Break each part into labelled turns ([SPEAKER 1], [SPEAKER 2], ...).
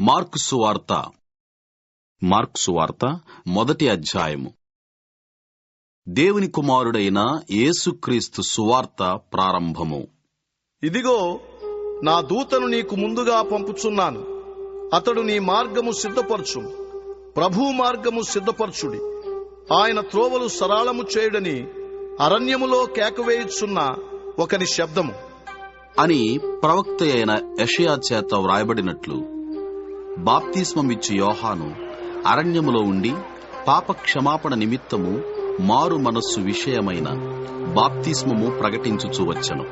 [SPEAKER 1] Mark సువార్త. Mark సువార్త మొదటి అధ్యాయము. దేవుని కుమారుడైన యేసుక్రీస్తు సువార్త ప్రారంభము.
[SPEAKER 2] ఇదిగో నా దూతను నీకు ముందుగా పంపుచున్నాను. అతడు నీ మార్గము సిద్ధపరచు ప్రభు మార్గము సిద్ధపరచుడి. ఆయన త్రోవలు సరళము చేయుడని అరణ్యములో కేకవేయుచున్న ఒకని శబ్దము.
[SPEAKER 1] అని ప్రవక్త అయిన యషయా చేత వ్రాయబడినట్లు బాప్తిస్మమిచ్చు యోహాను అరణ్యములో ఉండి పాప క్షమాపణ నిమిత్తము మారు మనస్సు విషయమైన బాప్తిస్మము ప్రకటించుచు వచ్చెను.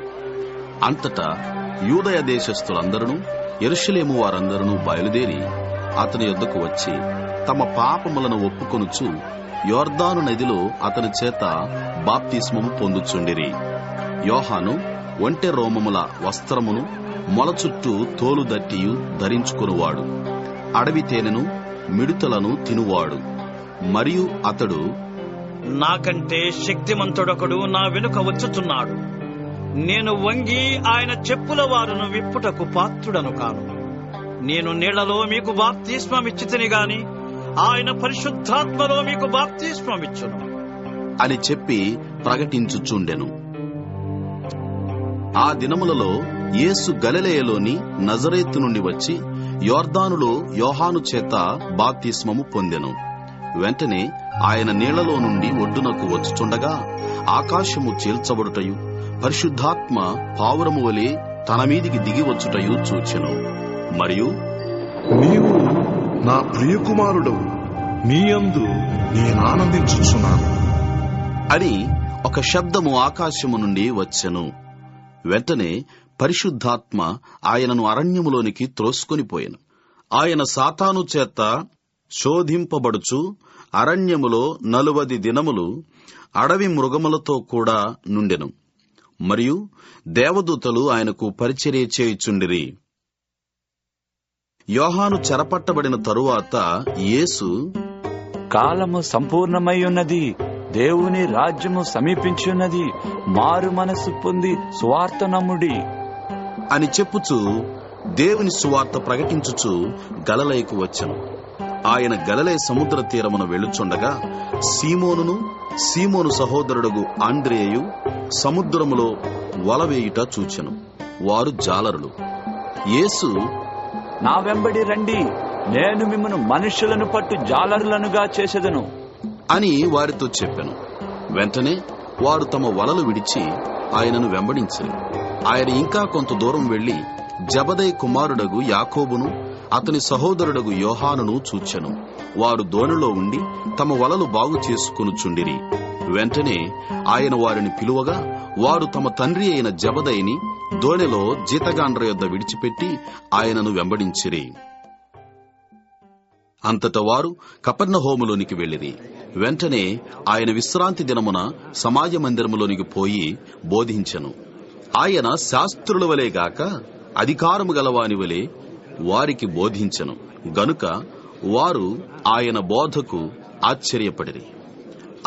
[SPEAKER 1] అంతటా యూదయ దేశస్థులందరూ ఎరుషలేము వారందరూ బయలుదేరి అతని యొద్దకు వచ్చి తమ పాపములను ఒప్పుకొనుచు యోర్దాను నదిలో అతని చేత బాప్తిస్మము పొందుచుండిరి. యోహాను ఒంటె రోమముల వస్త్రమును మొల చుట్టూ తోలు దట్టియు ధరించుకునివాడు. అడవి తేనెను మిడుతలను తినువాడు. మరియు అతడు
[SPEAKER 3] నాకంటే శక్తిమంతుడొకడు నా వెనుక వచ్చుచున్నాడు. నేను వంగి ఆయన చెప్పుల వారును విప్పుటకు పాత్రుడను కాను. నేను నీళ్ళలో మీకు బాప్తిస్మమిచ్చితిని గాని ఆయన పరిశుద్ధాత్మలో మీకు బాప్తిస్మమిచ్చును.
[SPEAKER 1] అని చెప్పి ప్రకటించుచుండెను. ఆ దినములలో యేసు గలిలయలోని నజరేతు నుండి వచ్చి యోర్దానులో యోహాను చేత బాప్తిస్మము పొందెను. వెంటనే ఆయన నీళ్ళలో నుండి ఒడ్డునకు వచ్చుచుండగా ఆకాశము చీల్చబడుటయు పరిశుద్ధాత్మ పావురము వలె తన మీదికి దిగి వచ్చుటయు చూచెను. మరియు
[SPEAKER 4] నీవు నా ప్రియకుమారుడవు నీయందు నేనానందించుచున్నాను
[SPEAKER 1] అని ఒక శబ్దము ఆకాశము నుండి వచ్చెను. వెంటనే పరిశుద్ధాత్మ ఆయనను అరణ్యములోనికి త్రోసుకొనిపోయెను ఆయన సాతాను చేత శోధింపబడుచు అరణ్యములో నలువది దినములు అడవి మృగములతో కూడా నుండెను. మరియు దేవదూతలు ఆయనకు పరిచర్య చేయుచుండిరి. యోహాను చెరపట్టబడిన తరువాత యేసు
[SPEAKER 5] కాలము సంపూర్ణమై ఉన్నది దేవుని రాజ్యము సమీపించున్నది మారు మనసు పొంది స్వార్థ నమ్ముడి.
[SPEAKER 1] అని చెప్పుచు దేవుని సువార్త ప్రకటించుచు గలలయకు వచ్చెను. ఆయన గలలయ సముద్ర తీరమున వెళ్ళుచుండగా సీమోనును సీమోను సహోదరుడుగు ఆండ్రేయు సముద్రములో వలవేయుట చూచెను. వారు జాలరులు. యేసు
[SPEAKER 5] నా వెంబడి రండి నేను మిమ్మను మనుషులను పట్టు జాలరులనుగా చేసేదను.
[SPEAKER 1] అని వారితో చెప్పెను. వెంటనే వారు తమ వలలు విడిచి ఆయనను వెంబడించిరి ఆయన ఇంకా కొంత దూరం వెళ్ళి జబదయ్ కుమారుడగు యాకోబును అతని సహోదరుడగు యోహానును చూచెను. వారు దోణిలో ఉండి తమ వలలు బాగు చేసుకొనుచుండిరి. వెంటనే ఆయన వారిని పిలువగా వారు తమ తండ్రి అయిన జబదైని దోణిలో జీతగాండ్ర యొద్ద విడిచిపెట్టి ఆయనను వెంబడించిరి. అంతట వారు కపర్ణహోములోనికి వెళ్ళిరి. వెంటనే ఆయన విశ్రాంతి దినమున సమాజ మందిరములోనికి పోయి బోధించెను. ఆయన శాస్త్రుల వలె గాక అధికారము గలవాని వలె వారికి బోధించెను. గనుక వారు ఆయన బోధకు ఆశ్చర్యపడిరి.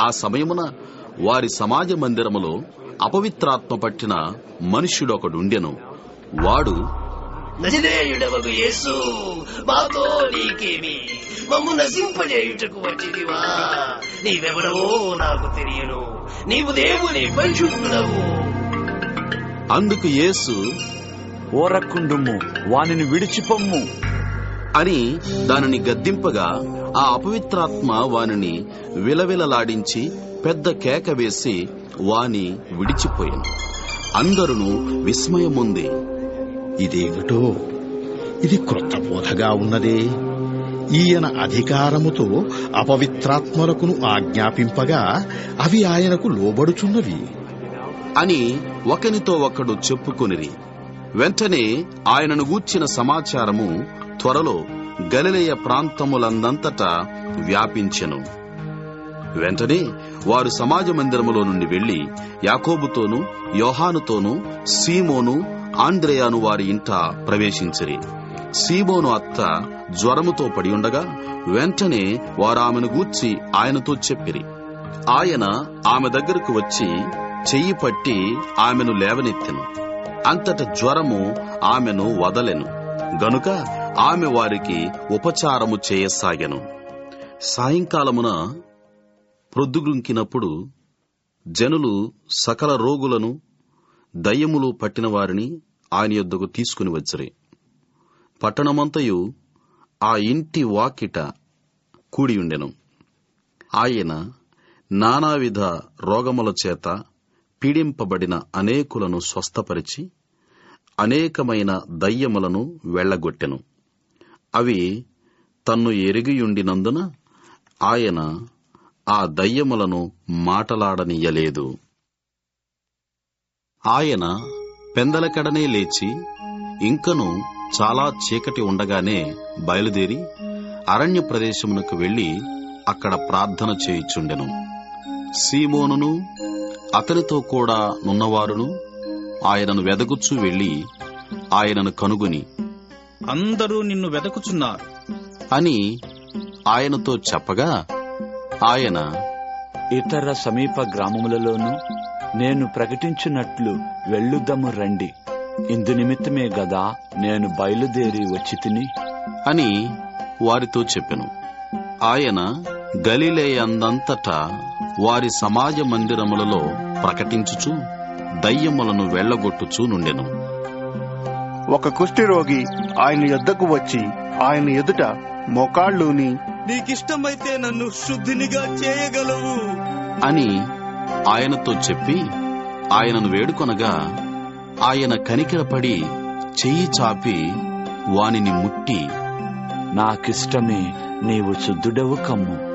[SPEAKER 1] ఆ సమయమున వారి సమాజ మందిరములో అపవిత్రాత్మ పట్టిన మనుష్యుడొకడుండెను. వాడు
[SPEAKER 6] యేసు మాతో నీకేమి? మమ్ము నశింపజేయుటకు వచ్చిదివా నీవెవరవో నాకు తెలియను. నీవు దేవుని పరిశుద్ధుడవు
[SPEAKER 1] అందుకు యేసు
[SPEAKER 5] ఓరక్కుండుము వానిని విడిచిపొమ్ము
[SPEAKER 1] అని దానిని గద్దింపగా ఆ అపవిత్రాత్మ వానిని విలవిలలాడించి పెద్ద కేక వేసి వాని విడిచిపోయాను అందరును విస్మయముంది.
[SPEAKER 7] ఇదేమిటో? ఇది క్రొత్త బోధగా ఉన్నదే. ఈయన అధికారముతో అపవిత్రాత్మలకును ఆజ్ఞాపింపగా అవి ఆయనకు లోబడుచున్నవి.
[SPEAKER 1] అని ఒకనితో ఒకడు చెప్పుకొనిరి. వెంటనే ఆయనను గూర్చిన సమాచారము త్వరలో గలిలయ ప్రాంతములందంతటా వ్యాపించెను. వెంటనే వారు సమాజ మందిరములో నుండి వెళ్ళి యాకోబుతోను యోహానుతోనూ సీమోను ఆంద్రేయాను వారి ఇంట ప్రవేశించిరి. సీమోను అత్త జ్వరముతో పడి ఉండగా వెంటనే వారు ఆమెను గూర్చి ఆయనతో చెప్పిరి. ఆయన ఆమె దగ్గరకు వచ్చి చెయ్యి పట్టి ఆమెను లేవనెత్తెను. అంతట జ్వరము ఆమెను వదలెను. గనుక ఆమె వారికి ఉపచారము చేయసాగెను. సాయంకాలమున ప్రొద్దుగుంకినప్పుడు జనులు సకల రోగులను దయ్యములు పట్టిన వారిని ఆయన యొద్దకు తీసుకుని వచ్చిరి. పట్టణమంతయు ఆ ఇంటి వాకిట కూడియుండెను ఆయన నానావిధ రోగముల చేత పీడింపబడిన అనేకులను స్వస్థపరిచి అనేకమైన దయ్యములను వెళ్ళగొట్టెను అవి తన్ను ఎరిగియుండినందున ఆయన ఆ దయ్యములను మాటలాడనియ్యలేదు ఆయన పెందలకడనే లేచి ఇంకను చాలా చీకటి ఉండగానే బయలుదేరి అరణ్య ప్రదేశమునకు వెళ్ళి అక్కడ ప్రార్థన చేయుచుండెను. సీమోనును అతనితో కూడా నున్నవారును ఆయనను వెదగుచూ వెళ్ళి ఆయనను కనుగొని
[SPEAKER 3] అందరూ నిన్ను వెదకుచున్నారు.
[SPEAKER 1] అని ఆయనతో చెప్పగా ఆయన
[SPEAKER 5] ఇతర సమీప గ్రామములలోనూ నేను ప్రకటించినట్లు వెళ్ళుదము రండి. ఇందు నిమిత్తమే గదా నేను బయలుదేరి వచ్చి తిని.
[SPEAKER 1] అని వారితో చెప్పెను. ఆయన గలిలేయందంతటా వారి సమాజ మందిరములలో ప్రకటించుచు దయ్యములను వెళ్ళగొట్టుచూ నుండెను.
[SPEAKER 8] ఒక కుష్ఠిరోగి ఆయన యొద్దకు వచ్చి ఆయన ఎదుట మోకాళ్ళూని
[SPEAKER 3] నీకిష్టమైతే నన్ను శుద్ధినిగా చేయగలవు.
[SPEAKER 1] అని ఆయనతో చెప్పి ఆయనను వేడుకొనగా ఆయన కనికరపడి చెయ్యి చాపి వానిని ముట్టి
[SPEAKER 5] నాకిష్టమే నీవు శుద్ధుడవు కమ్ము.